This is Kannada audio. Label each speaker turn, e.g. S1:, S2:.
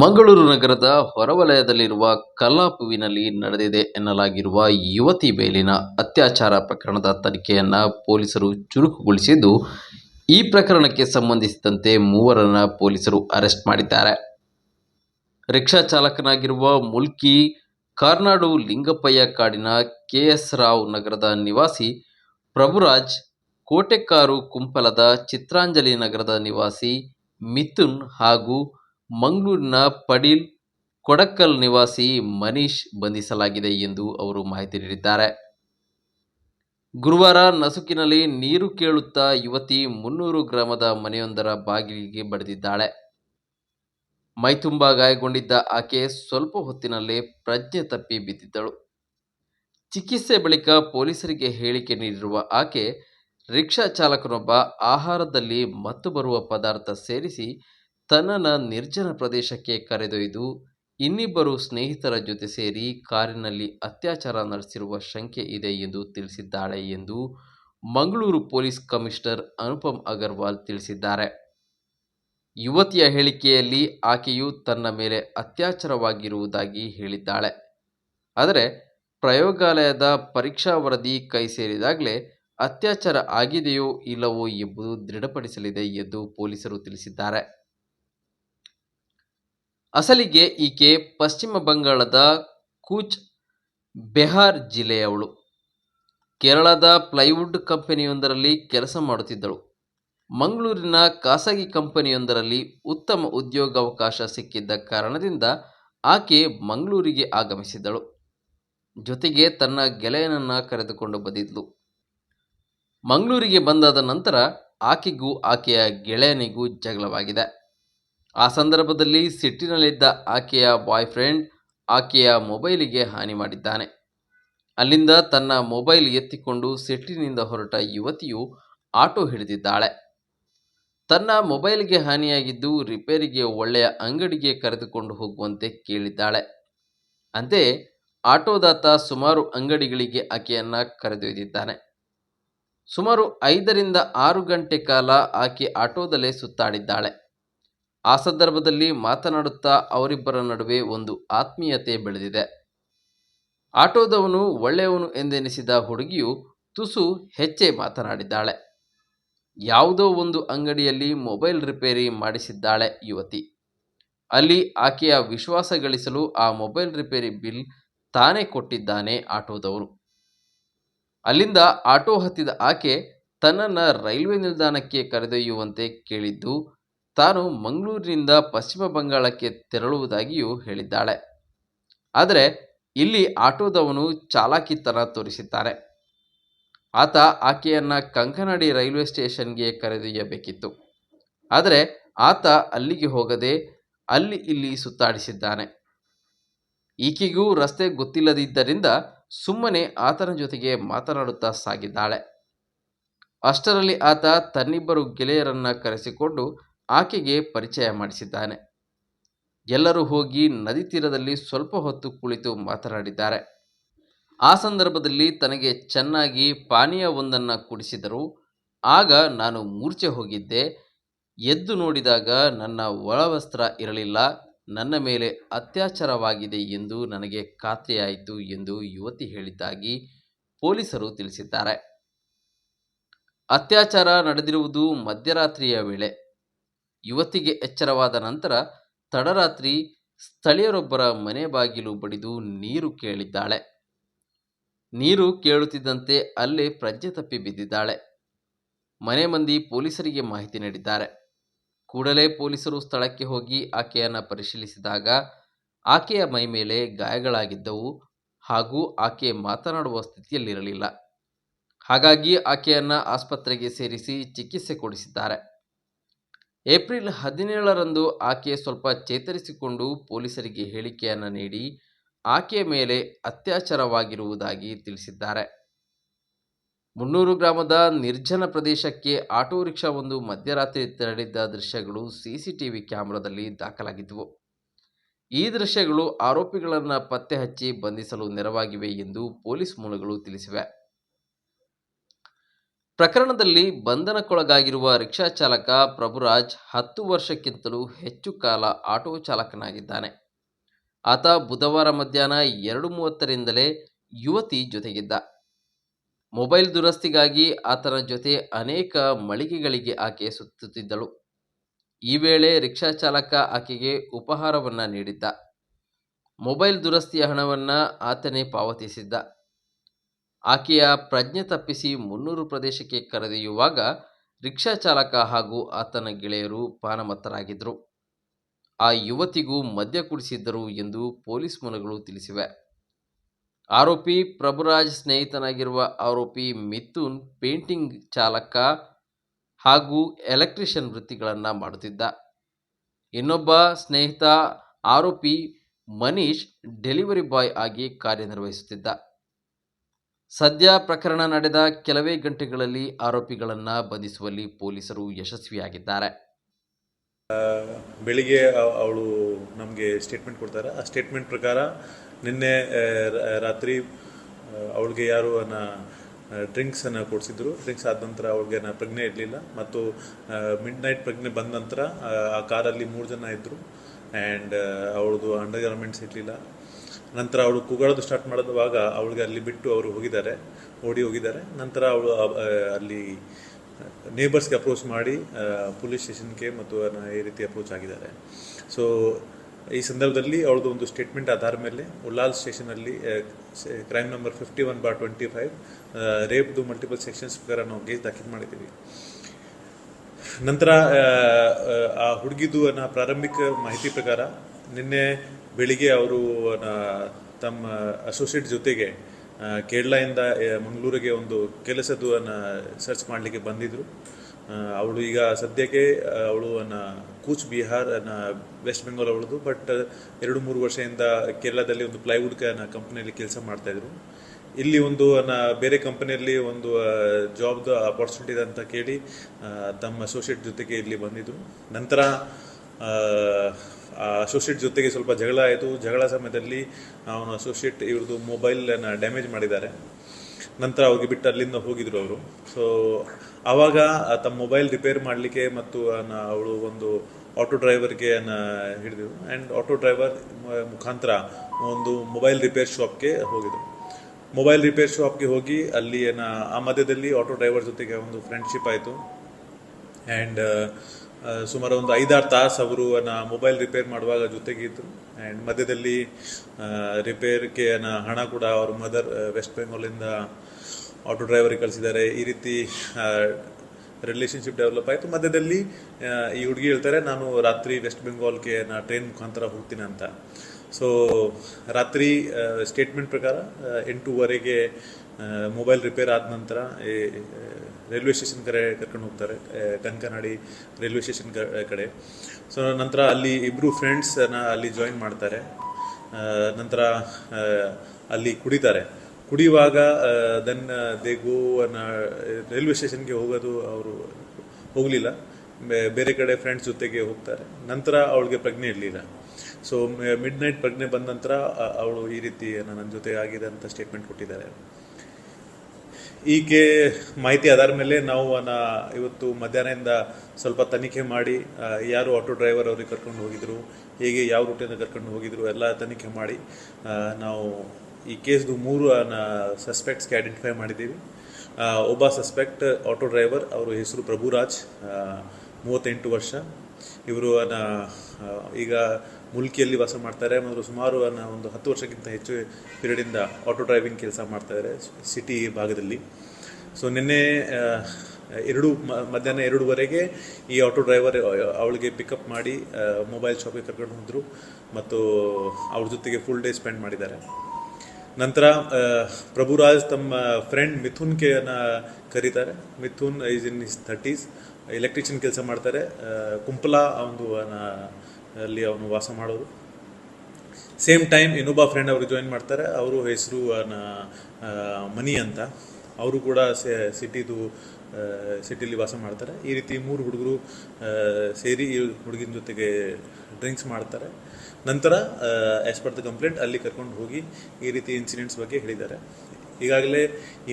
S1: ಮಂಗಳೂರು ನಗರದ ಹೊರವಲಯದಲ್ಲಿರುವ ಕಲ್ಲಾಪುವಿನಲ್ಲಿ ನಡೆದಿದೆ ಎನ್ನಲಾಗಿರುವ ಯುವತಿ ಮೇಲಿನ ಅತ್ಯಾಚಾರ ಪ್ರಕರಣದ ತನಿಖೆಯನ್ನ ಪೊಲೀಸರು ಚುರುಕುಗೊಳಿಸಿದ್ದು, ಈ ಪ್ರಕರಣಕ್ಕೆ ಸಂಬಂಧಿಸಿದಂತೆ ಮೂವರನ್ನ ಪೊಲೀಸರು ಅರೆಸ್ಟ್ ಮಾಡಿದ್ದಾರೆ. ರಿಕ್ಷಾ ಚಾಲಕನಾಗಿರುವ ಮುಲ್ಕಿ ಕಾರ್ನಾಡು ಲಿಂಗಪ್ಪಯ್ಯ ಕಾಡಿನ ಕೆಎಸ್ ರಾವ್ ನಗರದ ನಿವಾಸಿ ಪ್ರಭುರಾಜ್, ಕೋಟೆಕಾರು ಕುಂಪಲದ ಚಿತ್ರಾಂಜಲಿ ನಗರದ ನಿವಾಸಿ ಮಿಥುನ್ ಹಾಗೂ ಮಂಗಳೂರಿನ ಪಡೀಲ್ ಕೊಡಕ್ಕಲ್ ನಿವಾಸಿ ಮನೀಶ್ ಬಂಧಿಸಲಾಗಿದೆ ಎಂದು ಅವರು ಮಾಹಿತಿ ನೀಡಿದ್ದಾರೆ. ಗುರುವಾರ ನಸುಕಿನಲ್ಲಿ ನೀರು ಕೇಳುತ್ತಾ ಯುವತಿ ಮುನ್ನೂರು ಗ್ರಾಮದ ಮನೆಯೊಂದರ ಬಾಗಿಲಿಗೆ ಬಡಿದಿದ್ದಾಳೆ. ಮೈತುಂಬ ಗಾಯಗೊಂಡಿದ್ದ ಆಕೆ ಸ್ವಲ್ಪ ಹೊತ್ತಿನಲ್ಲೇ ಪ್ರಜ್ಞೆ ತಪ್ಪಿ ಬಿದ್ದಿದ್ದಳು. ಚಿಕಿತ್ಸೆ ಬಳಿಕ ಪೊಲೀಸರಿಗೆ ಹೇಳಿಕೆ ನೀಡಿರುವ ಆಕೆ ರಿಕ್ಷಾ ಚಾಲಕನೊಬ್ಬ ಆಹಾರದಲ್ಲಿ ಮತ್ತು ಬರುವ ಪದಾರ್ಥ ಸೇರಿಸಿ ತನ್ನನ್ನು ನಿರ್ಜನ ಪ್ರದೇಶಕ್ಕೆ ಕರೆದೊಯ್ದು ಇನ್ನಿಬ್ಬರು ಸ್ನೇಹಿತರ ಜೊತೆ ಸೇರಿ ಕಾರಿನಲ್ಲಿ ಅತ್ಯಾಚಾರ ನಡೆಸಿರುವ ಶಂಕೆ ಇದೆ ಎಂದು ತಿಳಿಸಿದ್ದಾಳೆ ಎಂದು ಮಂಗಳೂರು ಪೊಲೀಸ್ ಕಮಿಷನರ್ ಅನುಪಮ್ ಅಗರ್ವಾಲ್ ತಿಳಿಸಿದ್ದಾರೆ. ಯುವತಿಯ ಹೇಳಿಕೆಯಲ್ಲಿ ಆಕೆಯು ತನ್ನ ಮೇಲೆ ಅತ್ಯಾಚಾರವಾಗಿರುವುದಾಗಿ ಹೇಳಿದ್ದಾಳೆ. ಆದರೆ ಪ್ರಯೋಗಾಲಯದ ಪರೀಕ್ಷಾ ವರದಿ ಕೈ ಸೇರಿದಾಗಲೇ ಅತ್ಯಾಚಾರ ಆಗಿದೆಯೋ ಇಲ್ಲವೋ ಎಂಬುದು ದೃಢಪಡಿಸಲಿದೆ ಎಂದು ಪೊಲೀಸರು ತಿಳಿಸಿದ್ದಾರೆ. ಅಸಲಿಗೆ ಈಕೆ ಪಶ್ಚಿಮ ಬಂಗಾಳದ ಕೂಚ್ ಬೆಹಾರ್ ಜಿಲ್ಲೆಯವಳು. ಕೇರಳದ ಪ್ಲೈವುಡ್ ಕಂಪನಿಯೊಂದರಲ್ಲಿ ಕೆಲಸ ಮಾಡುತ್ತಿದ್ದಳು. ಮಂಗಳೂರಿನ ಖಾಸಗಿ ಕಂಪನಿಯೊಂದರಲ್ಲಿ ಉತ್ತಮ ಉದ್ಯೋಗಾವಕಾಶ ಸಿಕ್ಕಿದ್ದ ಕಾರಣದಿಂದ ಆಕೆ ಮಂಗಳೂರಿಗೆ ಆಗಮಿಸಿದ್ದಳು. ಜೊತೆಗೆ ತನ್ನ ಗೆಳೆಯನನ್ನು ಕರೆದುಕೊಂಡು ಬಂದಿದ್ಲು. ಮಂಗಳೂರಿಗೆ ಬಂದಾದ ನಂತರ ಆಕೆಗೂ ಆಕೆಯ ಗೆಳೆಯನಿಗೂ ಜಗಳವಾಗಿದೆ. ಆ ಸಂದರ್ಭದಲ್ಲಿ ಸಿಟ್ಟಿನಲ್ಲಿದ್ದ ಆಕೆಯ ಬಾಯ್ ಫ್ರೆಂಡ್ ಆಕೆಯ ಮೊಬೈಲಿಗೆ ಹಾನಿ ಮಾಡಿದ್ದಾನೆ. ಅಲ್ಲಿಂದ ತನ್ನ ಮೊಬೈಲ್ ಎತ್ತಿಕೊಂಡು ಸಿಟ್ಟಿನಿಂದ ಹೊರಟ ಯುವತಿಯು ಆಟೋ ಹಿಡಿದಿದ್ದಾಳೆ. ತನ್ನ ಮೊಬೈಲ್ಗೆ ಹಾನಿಯಾಗಿದ್ದು ರಿಪೇರಿಗೆ ಒಳ್ಳೆಯ ಅಂಗಡಿಗೆ ಕರೆದುಕೊಂಡು ಹೋಗುವಂತೆ ಕೇಳಿದ್ದಾಳೆ. ಅಂತೆ ಆಟೋದಾತ ಸುಮಾರು ಅಂಗಡಿಗಳಿಗೆ ಆಕೆಯನ್ನು ಕರೆದೊಯ್ದಿದ್ದಾನೆ. ಸುಮಾರು ಐದರಿಂದ ಆರು ಗಂಟೆ ಕಾಲ ಆಕೆ ಆಟೋದಲ್ಲೇ ಸುತ್ತಾಡಿದ್ದಾಳೆ. ಆ ಸಂದರ್ಭದಲ್ಲಿ ಮಾತನಾಡುತ್ತಾ ಅವರಿಬ್ಬರ ನಡುವೆ ಒಂದು ಆತ್ಮೀಯತೆ ಬೆಳೆದಿದೆ. ಆಟೋದವನು ಒಳ್ಳೆಯವನು ಎಂದೆನಿಸಿದ ಹುಡುಗಿಯು ತುಸು ಹೆಚ್ಚೆ ಮಾತನಾಡಿದ್ದಾಳೆ. ಯಾವುದೋ ಒಂದು ಅಂಗಡಿಯಲ್ಲಿ ಮೊಬೈಲ್ ರಿಪೇರಿ ಮಾಡಿಸಿದ್ದಾಳೆ ಯುವತಿ. ಅಲ್ಲಿ ಆಕೆಯ ವಿಶ್ವಾಸ ಗಳಿಸಲು ಆ ಮೊಬೈಲ್ ರಿಪೇರಿ ಬಿಲ್ ತಾನೇ ಕೊಟ್ಟಿದ್ದಾನೆ ಆಟೋದವನು ಅಲ್ಲಿಂದ ಆಟೋ ಹತ್ತಿದ ಆಕೆ ತನ್ನನ್ನು ರೈಲ್ವೆ ನಿಲ್ದಾಣಕ್ಕೆ ಕರೆದೊಯ್ಯುವಂತೆ ಕೇಳಿದ್ದು ತಾನು ಮಂಗಳೂರಿನಿಂದ ಪಶ್ಚಿಮ ಬಂಗಾಳಕ್ಕೆ ತೆರಳುವುದಾಗಿಯೂ ಹೇಳಿದ್ದಾಳೆ. ಆದರೆ ಇಲ್ಲಿ ಆಟೋದವನು ಚಾಲಾಕಿತನ ತೋರಿಸಿದ್ದಾನೆ. ಆತ ಆಕೆಯನ್ನು ಕಂಕನಾಡಿ ರೈಲ್ವೆ ಸ್ಟೇಷನ್ಗೆ ಕರೆದೊಯ್ಯಬೇಕಿತ್ತು. ಆದರೆ ಆತ ಅಲ್ಲಿಗೆ ಹೋಗದೆ ಅಲ್ಲಿ ಇಲ್ಲಿ ಸುತ್ತಾಡಿಸಿದ್ದಾನೆ. ಈಕೆಗೂ ರಸ್ತೆ ಗೊತ್ತಿಲ್ಲದಿದ್ದರಿಂದ ಸುಮ್ಮನೆ ಆತನ ಜೊತೆಗೆ ಮಾತನಾಡುತ್ತಾ ಸಾಗಿದ್ದಾಳೆ. ಅಷ್ಟರಲ್ಲಿ ಆತ ತನ್ನಿಬ್ಬರು ಗೆಳೆಯರನ್ನು ಕರೆಸಿಕೊಂಡು ಆಕೆಗೆ ಪರಿಚಯ ಮಾಡಿಸಿದ್ದಾನೆ. ಎಲ್ಲರೂ ಹೋಗಿ ನದಿ ತೀರದಲ್ಲಿ ಸ್ವಲ್ಪ ಹೊತ್ತು ಕುಳಿತು ಮಾತನಾಡಿದ್ದಾರೆ. ಆ ಸಂದರ್ಭದಲ್ಲಿ ತನಗೆ ಚೆನ್ನಾಗಿ ಪಾನೀಯವೊಂದನ್ನು ಕುಡಿಸಿದರು. ಆಗ ನಾನು ಮೂರ್ಛೆ ಹೋಗಿದ್ದೆ. ಎದ್ದು ನೋಡಿದಾಗ ನನ್ನ ಒಳವಸ್ತ್ರ ಇರಲಿಲ್ಲ. ನನ್ನ ಮೇಲೆ ಅತ್ಯಾಚಾರವಾಗಿದೆ ಎಂದು ನನಗೆ ಖಾತ್ರಿಯಾಯಿತು ಎಂದು ಯುವತಿ ಹೇಳಿದ್ದಾಗಿ ಪೊಲೀಸರು ತಿಳಿಸಿದ್ದಾರೆ. ಅತ್ಯಾಚಾರ ನಡೆದಿರುವುದು ಮಧ್ಯರಾತ್ರಿಯ ವೇಳೆ. ಯುವತಿಗೆ ಎಚ್ಚರವಾದ ನಂತರ ತಡರಾತ್ರಿ ಸ್ಥಳೀಯರೊಬ್ಬರ ಮನೆ ಬಾಗಿಲು ಬಡಿದು ನೀರು ಕೇಳಿದ್ದಾಳೆ. ನೀರು ಕೇಳುತ್ತಿದ್ದಂತೆ ಅಲ್ಲೇ ಪ್ರಜ್ಞೆ ತಪ್ಪಿ ಬಿದ್ದಿದ್ದಾಳೆ. ಮನೆ ಮಂದಿ ಪೊಲೀಸರಿಗೆ ಮಾಹಿತಿ ನೀಡಿದ್ದಾರೆ. ಕೂಡಲೇ ಪೊಲೀಸರು ಸ್ಥಳಕ್ಕೆ ಹೋಗಿ ಆಕೆಯನ್ನು ಪರಿಶೀಲಿಸಿದಾಗ ಆಕೆಯ ಮೈ ಮೇಲೆ ಗಾಯಗಳಾಗಿದ್ದವು ಹಾಗೂ ಆಕೆ ಮಾತನಾಡುವ ಸ್ಥಿತಿಯಲ್ಲಿರಲಿಲ್ಲ. ಹಾಗಾಗಿ ಆಕೆಯನ್ನು ಆಸ್ಪತ್ರೆಗೆ ಸೇರಿಸಿ ಚಿಕಿತ್ಸೆ ಕೊಡಿಸಿದ್ದಾರೆ. ಏಪ್ರಿಲ್ ಹದಿನೇಳರಂದು ಆಕೆ ಸ್ವಲ್ಪ ಚೇತರಿಸಿಕೊಂಡು ಪೊಲೀಸರಿಗೆ ಹೇಳಿಕೆಯನ್ನು ನೀಡಿ ಆಕೆಯ ಮೇಲೆ ಅತ್ಯಾಚಾರವಾಗಿರುವುದಾಗಿ ತಿಳಿಸಿದ್ದಾರೆ. ಮುನ್ನೂರು ಗ್ರಾಮದ ನಿರ್ಜನ ಪ್ರದೇಶಕ್ಕೆ ಆಟೋ ರಿಕ್ಷಾವೊಂದು ಮಧ್ಯರಾತ್ರಿ ತೆರಳಿದ್ದ ದೃಶ್ಯಗಳು ಸಿಸಿಟಿವಿ ಕ್ಯಾಮೆರಾದಲ್ಲಿ ದಾಖಲಾಗಿದ್ದವು. ಈ ದೃಶ್ಯಗಳು ಆರೋಪಿಗಳನ್ನು ಪತ್ತೆ ಹಚ್ಚಿ ಬಂಧಿಸಲು ನೆರವಾಗಿವೆ ಎಂದು ಪೊಲೀಸ್ ಮೂಲಗಳು ತಿಳಿಸಿವೆ. ಪ್ರಕರಣದಲ್ಲಿ ಬಂಧನಕ್ಕೊಳಗಾಗಿರುವ ರಿಕ್ಷಾ ಚಾಲಕ ಪ್ರಭುರಾಜ್ ಹತ್ತು ವರ್ಷಕ್ಕಿಂತಲೂ ಹೆಚ್ಚು ಕಾಲ ಆಟೋ ಚಾಲಕನಾಗಿದ್ದಾನೆ. ಆತ ಬುಧವಾರ ಮಧ್ಯಾಹ್ನ ಎರಡು ಮೂವತ್ತರಿಂದಲೇ ಯುವತಿ ಜೊತೆಗಿದ್ದ. ಮೊಬೈಲ್ ದುರಸ್ತಿಗಾಗಿ ಆತನ ಜೊತೆ ಅನೇಕ ಮಳಿಗೆಗಳಿಗೆ ಆಕೆ ಸುತ್ತುತ್ತಿದ್ದಳು. ಈ ವೇಳೆ ರಿಕ್ಷಾ ಚಾಲಕ ಆಕೆಗೆ ಉಪಹಾರವನ್ನ ನೀಡಿದ್ದ. ಮೊಬೈಲ್ ದುರಸ್ತಿಯ ಹಣವನ್ನ ಆತನೇ ಪಾವತಿಸಿದ್ದ. ಆಕೆಯ ಪ್ರಜ್ಞೆ ತಪ್ಪಿಸಿ ಮುನ್ನೂರು ಪ್ರದೇಶಕ್ಕೆ ಕರೆದೊಯ್ಯುವಾಗ ರಿಕ್ಷಾ ಚಾಲಕ ಹಾಗೂ ಆತನ ಗೆಳೆಯರು ಪಾನಮತ್ತರಾಗಿದ್ದರು. ಆ ಯುವತಿಗೂ ಮದ್ಯ ಕುಡಿಸಿದ್ದರು ಎಂದು ಪೊಲೀಸ್ ಮೂಲಗಳು ತಿಳಿಸಿವೆ. ಆರೋಪಿ ಪ್ರಭುರಾಜ್ ಸ್ನೇಹಿತನಾಗಿರುವ ಆರೋಪಿ ಮಿಥುನ್ ಪೇಂಟಿಂಗ್ ಚಾಲಕ ಹಾಗೂ ಎಲೆಕ್ಟ್ರಿಷಿಯನ್ ವೃತ್ತಿಗಳನ್ನು ಮಾಡುತ್ತಿದ್ದ. ಇನ್ನೊಬ್ಬ ಸ್ನೇಹಿತ ಆರೋಪಿ ಮನೀಶ್ ಡೆಲಿವರಿ ಬಾಯ್ ಆಗಿ ಕಾರ್ಯನಿರ್ವಹಿಸುತ್ತಿದ್ದ. ಸದ್ಯ ಪ್ರಕರಣ ನಡೆದ ಕೆಲವೇ ಗಂಟೆಗಳಲ್ಲಿ ಆರೋಪಿಗಳನ್ನು ಬಂಧಿಸುವಲ್ಲಿ ಪೊಲೀಸರು ಯಶಸ್ವಿಯಾಗಿದ್ದಾರೆ.
S2: ಬೆಳಿಗ್ಗೆ ಅವಳು ನಮಗೆ ಸ್ಟೇಟ್ಮೆಂಟ್ ಕೊಡ್ತಾರೆ. ಆ ಸ್ಟೇಟ್ಮೆಂಟ್ ಪ್ರಕಾರ ನಿನ್ನೆ ರಾತ್ರಿ ಅವಳಿಗೆ ಯಾರು ಅನ್ನ ಡ್ರಿಂಕ್ಸನ್ನು ಕೊಡಿಸಿದ್ರು. ಡ್ರಿಂಕ್ಸ್ ಆದ ನಂತರ ಅವಳಿಗೆ ನ ಪ್ರಜ್ಞೆ ಇರಲಿಲ್ಲ. ಮತ್ತು ಮಿಡ್ ನೈಟ್ ಪ್ರಜ್ಞೆ ಬಂದ ನಂತರ ಆ, ಆ ಕಾರಲ್ಲಿ ಮೂರು ಜನ ಇದ್ದರು ಆ್ಯಂಡ್ ಅವಳದು ಅಂಡರ್ ಗಾರ್ಮೆಂಟ್ಸ್ ಇರಲಿಲ್ಲ. ನಂತರ ಅವಳು ಕೂಗಾಡೋದು ಸ್ಟಾರ್ಟ್ ಮಾಡೋದುವಾಗ ಅವಳಿಗೆ ಅಲ್ಲಿ ಬಿಟ್ಟು ಅವರು ಹೋಗಿದ್ದಾರೆ ಓಡಿ ಹೋಗಿದ್ದಾರೆ. ನಂತರ ಅವಳು ಅಲ್ಲಿ ನೇಬರ್ಸ್ಗೆ ಅಪ್ರೋಚ್ ಮಾಡಿ ಪೊಲೀಸ್ ಸ್ಟೇಷನ್ಗೆ ಮತ್ತು ಈ ರೀತಿ ಅಪ್ರೋಚ್ ಆಗಿದ್ದಾರೆ. ಸೊ ಈ ಸಂದರ್ಭದಲ್ಲಿ ಅವಳದು ಒಂದು ಸ್ಟೇಟ್ಮೆಂಟ್ ಆಧಾರ ಮೇಲೆ Ullal ಸ್ಟೇಷನಲ್ಲಿ crime number fifty one bar twenty five ರೇಪ್ದು multiple sections ಪ್ರಕಾರ ನಾವು ಕೇಸ್ ದಾಖಲು ಮಾಡಿದ್ದೀವಿ. ನಂತರ ಆ, ಹುಡುಗಿದು ಪ್ರಾರಂಭಿಕ ಮಾಹಿತಿ ಪ್ರಕಾರ ನಿನ್ನೆ ಬೆಳಿಗ್ಗೆ ಅವರು ತಮ್ಮ ಅಸೋಸಿಯೇಟ್ ಜೊತೆಗೆ ಕೇರಳದಿಂದ ಮಂಗಳೂರಿಗೆ ಒಂದು ಕೆಲಸದ್ದು ಸರ್ಚ್ ಮಾಡಲಿಕ್ಕೆ ಬಂದಿದ್ರು. ಅವಳು ಈಗ ಸದ್ಯಕ್ಕೆ, ಅವಳು ಕೂಚ್ ಬಿಹಾರ್ ವೆಸ್ಟ್ ಬೆಂಗಾಲ್ ಅವಳದು ಬಟ್ ಎರಡು ಮೂರು ವರ್ಷದಿಂದ ಕೇರಳದಲ್ಲಿ ಒಂದು ಪ್ಲೈವುಡ್ ಕಂಪ್ನಿಯಲ್ಲಿ ಕೆಲಸ ಮಾಡ್ತಾ ಇದ್ರು. ಇಲ್ಲಿ ಒಂದು ಬೇರೆ ಕಂಪನಿಯಲ್ಲಿ ಒಂದು ಜಾಬ್ದು ಅಪಾರ್ಚುನಿಟಿ ಇದೆ ಅಂತ ಕೇಳಿ ತಮ್ಮ ಅಸೋಸಿಯೇಟ್ ಜೊತೆಗೆ ಇಲ್ಲಿ ಬಂದಿದ್ರು. ನಂತರ ಅಸೋಸಿಯೇಟ್ ಜೊತೆಗೆ ಸ್ವಲ್ಪ ಜಗಳ ಆಯಿತು. ಜಗಳ ಸಮಯದಲ್ಲಿ ಅವನ ಅಸೋಸಿಯೇಟ್ ಇವ್ರದ್ದು ಮೊಬೈಲನ್ನು ಡ್ಯಾಮೇಜ್ ಮಾಡಿದ್ದಾರೆ. ನಂತರ ಅವ್ರಿಗೆ ಬಿಟ್ಟು ಅಲ್ಲಿಂದ ಹೋಗಿದ್ರು ಅವರು. ಸೊ ಆವಾಗ ತಮ್ಮ ಮೊಬೈಲ್ ರಿಪೇರ್ ಮಾಡಲಿಕ್ಕೆ ಮತ್ತು ಅವಳು ಒಂದು ಆಟೋ ಡ್ರೈವರ್ಗೆ ಹಿಡಿದ್ರು ಆ್ಯಂಡ್ ಆಟೋ ಡ್ರೈವರ್ ಮುಖಾಂತರ ಒಂದು ಮೊಬೈಲ್ ರಿಪೇರ್ ಶಾಪ್ಗೆ ಹೋಗಿದ್ರು. ಮೊಬೈಲ್ ರಿಪೇರ್ ಶಾಪ್ಗೆ ಹೋಗಿ ಅಲ್ಲಿ ಏನ ಆ ಮಧ್ಯದಲ್ಲಿ ಆಟೋ ಡ್ರೈವರ್ ಜೊತೆಗೆ ಒಂದು ಫ್ರೆಂಡ್ಶಿಪ್ ಆಯಿತು. ಆ್ಯಂಡ್ ಸುಮಾರು ಒಂದು ಐದಾರು ತಾಸು ಅವರು ಮೊಬೈಲ್ ರಿಪೇರ್ ಮಾಡುವಾಗ ಜೊತೆಗಿದ್ರು. ಆ್ಯಂಡ್ ಮಧ್ಯದಲ್ಲಿ ರಿಪೇರ್ಗೆ ಹಣ ಕೂಡ ಅವ್ರ ಮದರ್ ವೆಸ್ಟ್ ಬೆಂಗಾಲಿಂದ ಆಟೋ ಡ್ರೈವರಿಗೆ ಕಳಿಸಿದ್ದಾರೆ. ಈ ರೀತಿ ರಿಲೇಷನ್ಶಿಪ್ ಡೆವಲಪ್ ಆಯಿತು. ಮಧ್ಯದಲ್ಲಿ ಈ ಹುಡುಗಿ ಹೇಳ್ತಾರೆ, ನಾನು ರಾತ್ರಿ ವೆಸ್ಟ್ ಬೆಂಗಾಲ್ಗೆ ನಾ ಟ್ರೈನ್ ಮುಖಾಂತರ ಹೋಗ್ತೀನಿ ಅಂತ. ಸೊ ರಾತ್ರಿ ಸ್ಟೇಟ್ಮೆಂಟ್ ಪ್ರಕಾರ ಎಂಟೂವರೆಗೆ ಮೊಬೈಲ್ ರಿಪೇರ್ ಆದ ನಂತರ ರೈಲ್ವೆ ಸ್ಟೇಷನ್ ಕಡೆ ಕರ್ಕೊಂಡು ಹೋಗ್ತಾರೆ ಕಂಕನಾಡಿ ರೈಲ್ವೆ ಸ್ಟೇಷನ್ ಕಡೆ. ಸೊ ನಂತರ ಅಲ್ಲಿ ಇಬ್ಬರು ಫ್ರೆಂಡ್ಸನ್ನ ಅಲ್ಲಿ ಜಾಯಿನ್ ಮಾಡ್ತಾರೆ. ನಂತರ ಅಲ್ಲಿ ಕುಡಿತಾರೆ. ಕುಡಿಯುವಾಗ ದೆನ್ ದೇ ಗೋ ರೈಲ್ವೆ ಸ್ಟೇಷನ್ಗೆ ಹೋಗೋದು ಅವರು ಹೋಗಲಿಲ್ಲ. ಬೇರೆ ಕಡೆ ಫ್ರೆಂಡ್ಸ್ ಜೊತೆಗೆ ಹೋಗ್ತಾರೆ. ನಂತರ ಅವಳಿಗೆ ಪ್ರಜ್ಞೆ ಇರಲಿಲ್ಲ. ಸೊ ಮಿಡ್ ನೈಟ್ ಪ್ರಜ್ಞೆ ಬಂದ ನಂತರ ಅವಳು ಈ ರೀತಿ ನನ್ನ ಜೊತೆ ಆಗಿದೆ ಅಂತ ಸ್ಟೇಟ್ಮೆಂಟ್ ಕೊಟ್ಟಿದ್ದಾರೆ. ಈಕೆ ಮಾಹಿತಿ ಆಧಾರ ಮೇಲೆ ನಾವು ಇವತ್ತು ಮಧ್ಯಾಹ್ನದಿಂದ ಸ್ವಲ್ಪ ತನಿಖೆ ಮಾಡಿ ಯಾರು ಆಟೋ ಡ್ರೈವರ್ ಅವ್ರಿಗೆ ಕರ್ಕೊಂಡು ಹೋಗಿದ್ರು, ಹೇಗೆ, ಯಾವ ರೂಟಿಂದ ಕರ್ಕೊಂಡು ಹೋಗಿದ್ರು, ಎಲ್ಲ ತನಿಖೆ ಮಾಡಿ ನಾವು ಈ ಕೇಸ್ದು ಮೂರು ಸಸ್ಪೆಕ್ಟ್ಸ್ಗೆ ಐಡೆಂಟಿಫೈ ಮಾಡಿದ್ದೀವಿ. ಒಬ್ಬ ಸಸ್ಪೆಕ್ಟ್ ಆಟೋ ಡ್ರೈವರ್, ಅವರು ಹೆಸರು ಪ್ರಭುರಾಜ್ ಮೂವತ್ತೆಂಟು ವರ್ಷ. ಇವರು ಈಗ ಮುಲ್ಕಿಯಲ್ಲಿ ವಾಸ ಮಾಡ್ತಾರೆ. ಮತ್ತು ಸುಮಾರು ಒಂದು ಹತ್ತು ವರ್ಷಕ್ಕಿಂತ ಹೆಚ್ಚು ಪೀರಿಯಡಿಂದ ಆಟೋ ಡ್ರೈವಿಂಗ್ ಕೆಲಸ ಮಾಡ್ತಾ ಇದ್ದಾರೆ ಸಿಟಿ ಭಾಗದಲ್ಲಿ. ಸೊ ನಿನ್ನೆ ಎರಡು ಮಧ್ಯಾಹ್ನ ಎರಡೂವರೆಗೆ ಈ ಆಟೋ ಡ್ರೈವರ್ ಅವಳಿಗೆ ಪಿಕಪ್ ಮಾಡಿ ಮೊಬೈಲ್ ಶಾಪಿಗೆ ಕರ್ಕೊಂಡು ಹೋದರು ಮತ್ತು ಅವ್ರ ಜೊತೆಗೆ ಫುಲ್ ಡೇ ಸ್ಪೆಂಡ್ ಮಾಡಿದ್ದಾರೆ. ನಂತರ ಪ್ರಭುರಾಜ್ ತಮ್ಮ ಫ್ರೆಂಡ್ ಮಿಥುನ್ ಮಿಥುನ್ಗೆ ಕರೀತಾರೆ. Mithun is in is thirties electrician ಕೆಲಸ ಮಾಡ್ತಾರೆ. ಕುಂಪಲ ಒಂದು ಅಲ್ಲಿ ಅವನು ವಾಸ ಮಾಡೋದು. ಸೇಮ್ ಟೈಮ್ ಇನ್ನೊಬ್ಬ ಫ್ರೆಂಡ್ ಅವರು ಜಾಯಿನ್ ಮಾಡ್ತಾರೆ. ಅವರು ಹೆಸರು ಮನಿ ಅಂತ. ಅವರು ಕೂಡ ಸಿಟಿದು ಸಿಟಿಲಿ ವಾಸ ಮಾಡ್ತಾರೆ. ಈ ರೀತಿ ಮೂರು ಹುಡುಗರು ಸೇರಿ ಈ ಹುಡುಗಿನ ಜೊತೆಗೆ ಡ್ರಿಂಕ್ಸ್ ಮಾಡ್ತಾರೆ. ನಂತರ ಆ್ಯಸ್ ಪರ್ ದ ಕಂಪ್ಲೇಂಟ್ ಅಲ್ಲಿ ಕರ್ಕೊಂಡು ಹೋಗಿ ಈ ರೀತಿ ಇನ್ಸಿಡೆಂಟ್ಸ್ ಬಗ್ಗೆ ಹೇಳಿದ್ದಾರೆ. ಈಗಾಗಲೇ